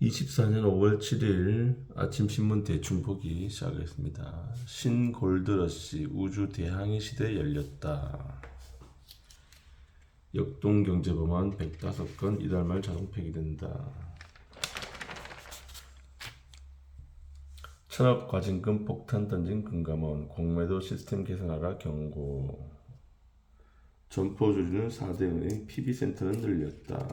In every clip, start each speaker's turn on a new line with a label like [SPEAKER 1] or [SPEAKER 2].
[SPEAKER 1] 24년 5월 7일 아침 신문 대충 보기 시작하겠습니다. 신골드러시 우주 대항해 시대 열렸다. 역동 경제법안 105건 이달 말 자동 폐기된다. 천억 과징금 폭탄 던진 금감원 공매도 시스템 개선하라 경고. 점포 조준을 4대 은행 PB센터는 늘렸다.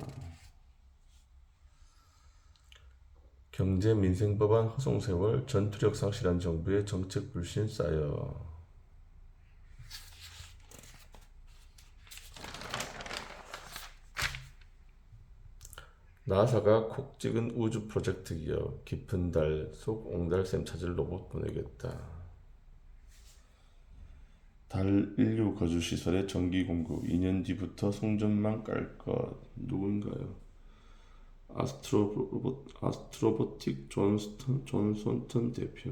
[SPEAKER 1] 경제 민생 법안 허송 세월 전투력 상실한 정부의 정책 불신 쌓여 나사가 콕 찍은 우주 프로젝트 기업 깊은 달 속 옹달샘 찾을 로봇 보내겠다. 달 인류 거주 시설의 전기 공급 2년 뒤부터 송전망 깔 것 누군가요? 아스트로보, 아스트로보틱 존스턴, 존손턴 대표.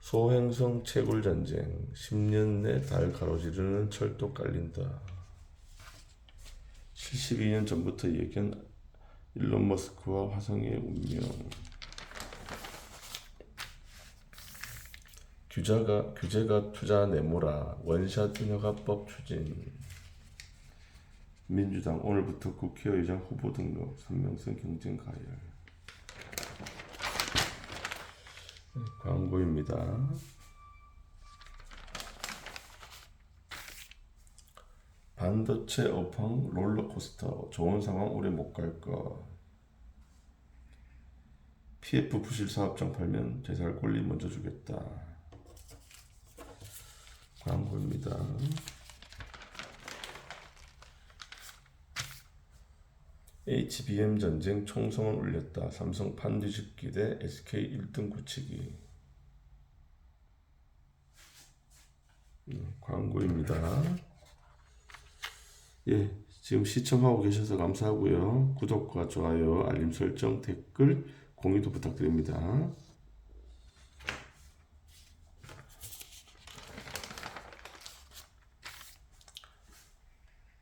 [SPEAKER 1] 소행성 채굴 전쟁. 10년 내 달 가로지르는 철도 깔린다. 72년 전부터 얘기한 일론 머스크와 화성의 운명. 규제가, 규제가 투자 내모라. 원샷 인허가법 추진 민주당 오늘부터 국회의장 후보 등록 선명성 경쟁 가열 네, 광고입니다. 반도체 업황 롤러코스터 좋은 상황 오래 못갈것 PF 부실 사업장 팔면 재살 권리 먼저 주겠다 광고입니다. HBM 전쟁 총성을 울렸다. 삼성 판 뒤집기 대 SK 1등 굳히기. 음, 광고입니다. 예, 지금 시청하고 계셔서 감사하고요. 구독과 좋아요, 알림 설정, 댓글, 공유도 부탁드립니다.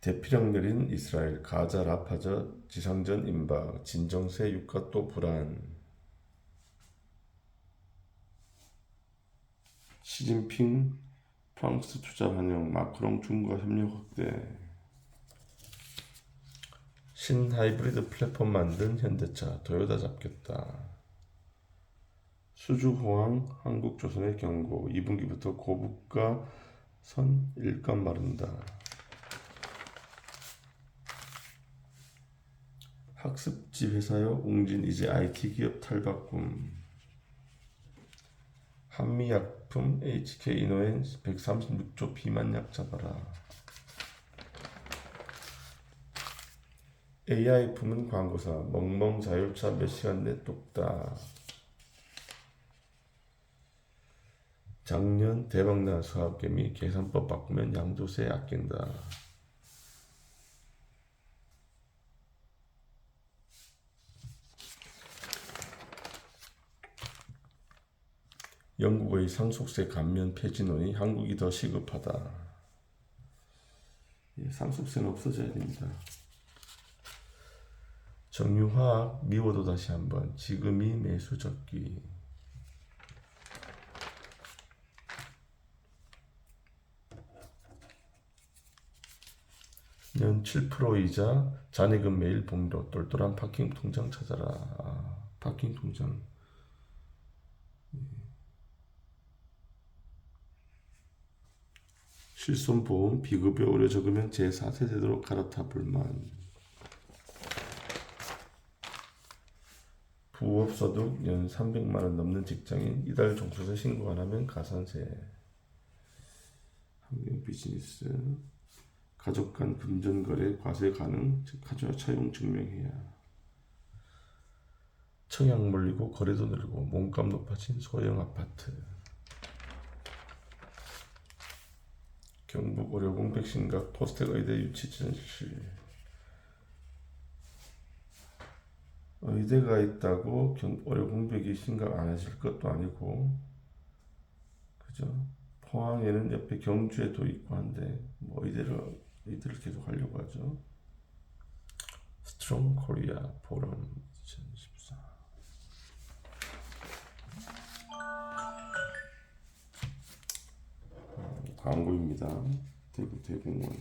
[SPEAKER 1] 대피령 내린 이스라엘 가자 라파저 지상전 임박 진정세 유가 또 불안. 시진핑 프랑스 투자 환영 마크롱 중국과 협력 확대. 신하이브리드 플랫폼 만든 현대차 도요타 잡겠다. 수주 호황 한국조선의 경고. 2분기부터 고부가 선 일감 마른다 학습지 회사요 웅진 이제 IT 기업 탈바꿈. 한미약품 HK 이노엔 136조 비만 약 잡아라. AI 품은 광고사 멍멍 자율차 몇 시간 내 뚝딱 작년 대박난 수학개미 계산법 바꾸면 양도세 아낀다 영국의 상속세 감면 폐지론이 한국이 더 시급하다. 예, 상속세는 없어져야 됩니다. 정유화학 미워도 다시 한번 지금이 매수 적기. 연 7%이자 잔액은 매일 봉로 똘똘한 파킹 통장 찾아라. 아, 파킹 통장. 실손보험 비급여 오려 적으면 제4세대로 갈아타 불만. 부업소득 연 300만원 넘는 직장인 이달 종소세 신고 안 하면 가산세. 환경 비즈니스. 가족 간 금전거래 과세 가능 즉 가져와 차용 증명해야. 청약 몰리고 거래도 늘고 몸값 높아진 소형 아파트 경북 의료공 백신각 포스텍 의대 유치 전실. 의대가 있다고 경, 의료공백이 심각 안 하실 것도 아니고 그죠? 포항에는 옆에 경주에도 있고 한데 뭐 의대를 의대를 계속 하려고 하죠. 스트롱 코리아 포럼 광고입니다. 대구 대공원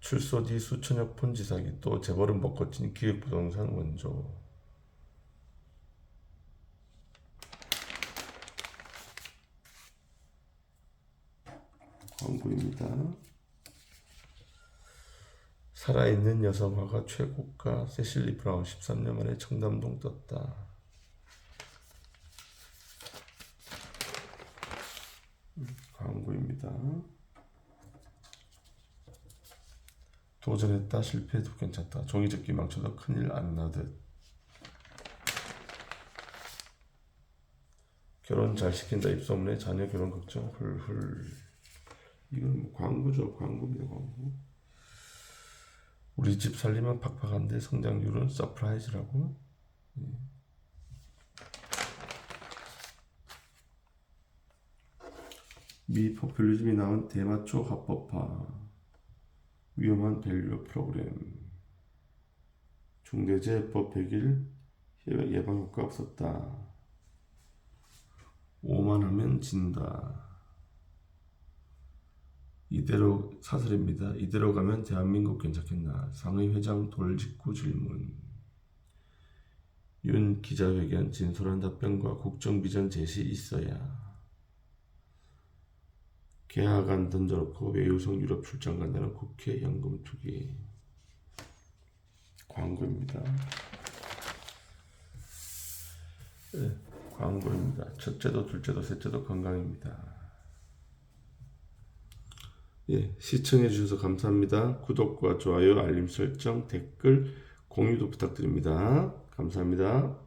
[SPEAKER 1] 출소 뒤 수천억 폰지 사기 또 재벌은 먹거친 기획부동산 원조 광고입니다. 살아있는 여성화가 최고가 세실리 브라운 13년 만에 청담동 떴다. 광고입니다. 도전했다 실패해도 괜찮다. 종이접기 망쳐도 큰일 안 나듯. 결혼 잘 시킨다 입소문에 자녀 결혼 걱정 훌훌. 이건 뭐 광고죠 광고입니다 광고. 우리 집 살림은 팍팍한데 성장률은 서프라이즈라고. 미 포퓰리즘이 나온 대마초 합법화. 위험한 밸류 프로그램. 중대재해법 100일 예방 효과 없었다. 오만하면 진다. 이대로 사설입니다. 이대로 가면 대한민국 괜찮겠나? 상의 회장 돌직구 질문. 윤 기자회견 진솔한 답변과 국정 비전 제시 있어야. 개학안 던져놓고 외유성 유럽 출장 간다는 국회 연금 투기. 광고입니다. 네, 광고입니다. 첫째도 둘째도 셋째도 건강입니다. 예, 시청해 주셔서 감사합니다. 구독과 좋아요, 알림 설정, 댓글, 공유도 부탁드립니다. 감사합니다.